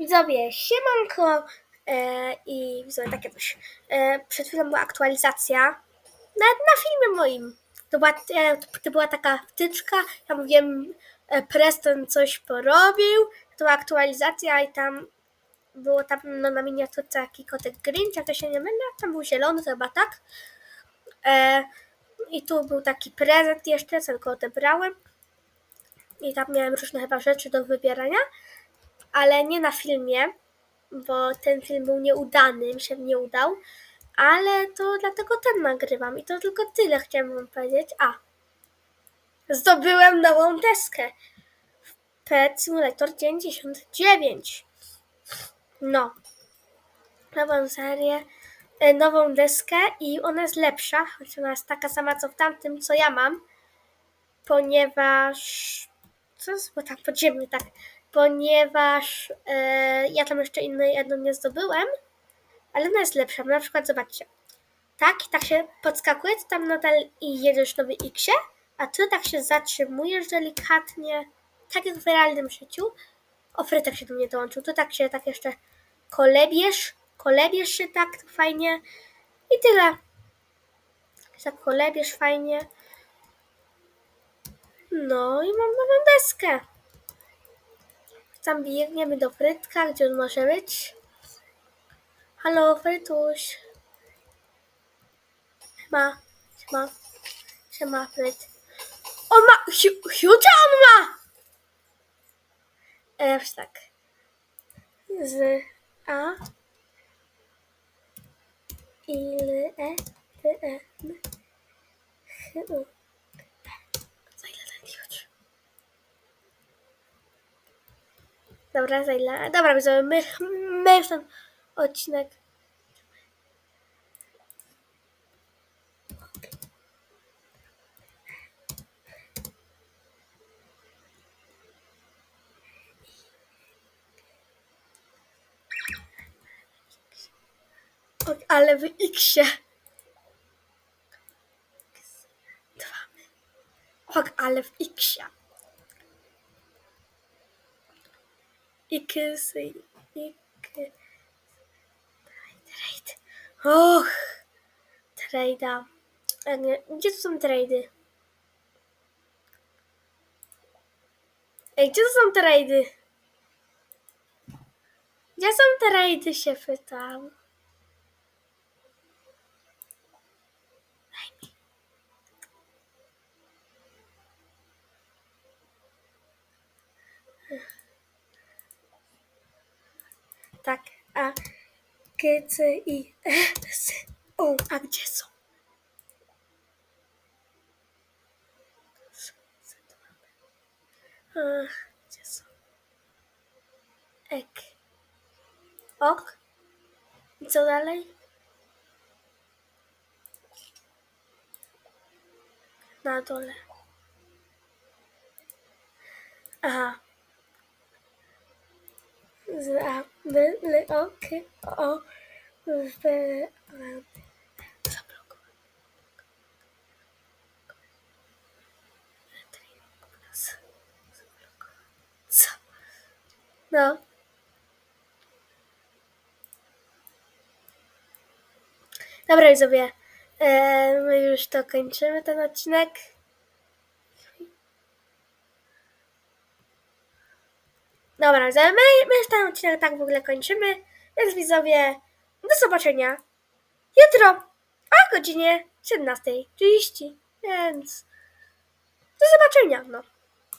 Widzowie, siemanko e, i widzowie, takie coś. E, przed chwilą była aktualizacja na, na filmie moim. To była, e, to była taka wtyczka, ja mówiłem, e, Preston coś porobił, to była aktualizacja i tam było tam no, na miniaturce taki kotek Grinch, jak ja się nie mylę, tam był zielony, to chyba tak. E, I tu był taki prezent jeszcze, co tylko odebrałem. I tam miałem różne chyba rzeczy do wybierania ale nie na filmie, bo ten film był nieudany, mi się nie udał, ale to dlatego ten nagrywam i to tylko tyle chciałem wam powiedzieć. A, zdobyłem nową deskę. Pet Simulator 99. No, nową serię, e, nową deskę i ona jest lepsza, choć ona jest taka sama co w tamtym, co ja mam, ponieważ co jest, bo tam podziemny, tak, ponieważ e, ja tam jeszcze innej jedną nie zdobyłem, ale ona jest lepsza. Na przykład zobaczcie, tak, tak się podskakuje, to tam nadal i jedziesz nowy X, a tu tak się zatrzymujesz delikatnie, tak jak w realnym życiu. O, Frytek się do mnie dołączył, tu tak się tak jeszcze kolebiesz, kolebiesz się tak fajnie i tyle. Tak kolebiesz fajnie. No i mam nową deskę. Tam biegniemy do Frytka, gdzie on może być. Halo, Frytuś. Siema, siema, siema, Fryt. On ma, Hu- Huge'a on ma! E, tak. Z A L E T E N H U Za ile ten Huge? Dobra, za ile? Dobra, my, my już ten odcinek. O, ale w X-ie. O, ale w X-ie. X, X. Trade. Och, trade'a. Gdzie tu są trady? Ej, gdzie tu są trady? Gdzie są trady się pytam. Tak, a C, I, E, S, O, a gdzie są? A, gdzie są? Ek. Ok. I co dalej? Na dole. Aha. Z A, L, O, K, O, W, L. Zablokować. Co? No. Dobra, sobie. E, my już to kończymy ten odcinek. Dobra, my, my ten odcinek tak w ogóle kończymy. Więc widzowie, do zobaczenia jutro o godzinie 17.30. Więc do zobaczenia, no.